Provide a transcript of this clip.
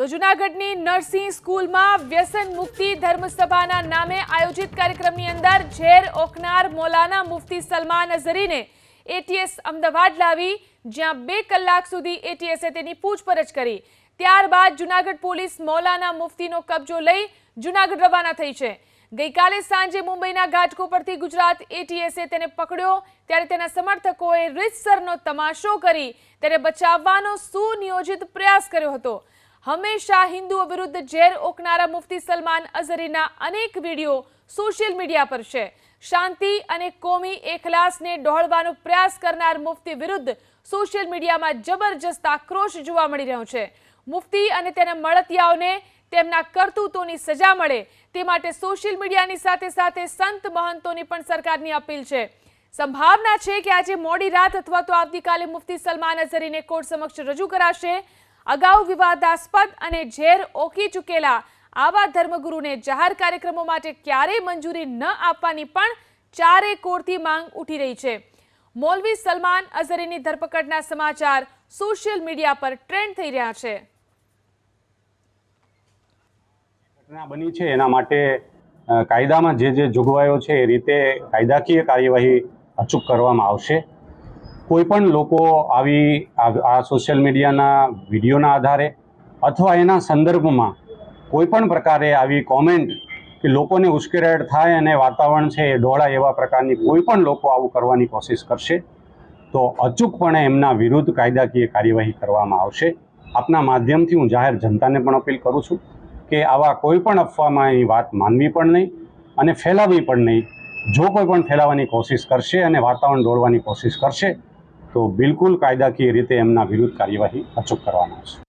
તો જુનાગઢની નર્સિંગ સ્કૂલમાં વ્યસન મુક્તિ ધર્મસભાના નામે આયોજિત કાર્યક્રમની અંદર ઝેર ઓકનાર મૌલાના મુફતી સલમાન અઝરીને એટીએસ અમદાવાદ લાવી, જ્યાં બે કલાક સુધી એટીએસે તેની પૂછપરછ કરી. ત્યારબાદ જુનાગઢ પોલીસ મૌલાના મુફતીનો કબજો લઈ જુનાગઢ રવાના થઈ છે. ગઈકાલે સાંજે મુંબઈના ઘાટકો પરથી ગુજરાત એટીએસે તેને પકડ્યો. ત્યારે તેના સમર્થકોએ રીતસરનો તમાશો કરી તેને બચાવવાનો સુનિયોજિત પ્રયાસ કર્યો હતો. હંમેશા હિન્દુઓ વિરુદ્ધ ઝેર ઓકનારા મુફતી સલમાન અઝરીના અનેક વીડિયો સોશિયલ મીડિયા પર છે. શાંતિ અને કોમી એખલાસને ડહોળવાનો પ્રયાસ કરનાર મુફતી વિરુદ્ધ સોશિયલ મીડિયામાં જબરજસ્ત આક્રોશ જોવા મળી રહ્યો છે. મુફતી અને તેના મળતિયાઓને તેમના કરતૂતોની સજા મળે તે માટે સોશિયલ મીડિયાની સાથે સાથે સંત મહંતોની પણ સરકારની અપીલ છે. સંભાવના છે કે આજે મોડી રાત અથવા તો આવતીકાલે મુફતી સલમાન અઝરીને કોર્ટ સમક્ષ રજૂ કરાશે. અગાઉ વિવાદાસ્પદ અને ઝેર ઓકી ચૂકેલા આવા ધર્મગુરુને જાહેર કાર્યક્રમો માટે ક્યારેય મંજૂરી ન આપવાની પણ ચારે કોરથી માંગ ઉઠી રહી છે. મોલવી સલમાન અઝરીની ધરપકડના સમાચાર સોશિયલ મીડિયા પર ટ્રેન્ડ થઈ રહ્યા છે. બની છે એના માટે કાયદામાં જે જે જોગવાઈઓ છે એ રીતે કાયદાકીય કાર્યવાહી અચૂક કરવામાં આવશે. કોઈ પણ લોકો આવી આ- સોશિયલ મીડિયાના વિડીયોના આધારે અથવા એના સંદર્ભમાં કોઈ પણ પ્રકારે આવી કોમેન્ટ કે લોકોને ઉશ્કેરાટ થાય અને વાતાવરણ છે એ ડોળા એવા પ્રકારની કોઈ પણ લોકો આવું કરવાની કોશિશ કરશે, તો અચૂકપણે એમના વિરુદ્ધ કાયદાકીય કાર્યવાહી કરવામાં આવશે. આપના માધ્યમથી હું જાહેર જનતાને પણ અપીલ કરું છું કે આવા કોઈ પણ અફવામાં એની વાત માનવી પણ નહીં અને ફેલાવવી પણ નહીં. જો કોઈ પણ ફેલાવવાની કોશિશ કરશે અને વાતાવરણ દોડવાની કોશિશ કરશે તો બિલકુલ કાયદાકીય રીતે એમના વિરુદ્ધ કાર્યવાહી અચૂક કરવામાં આવશે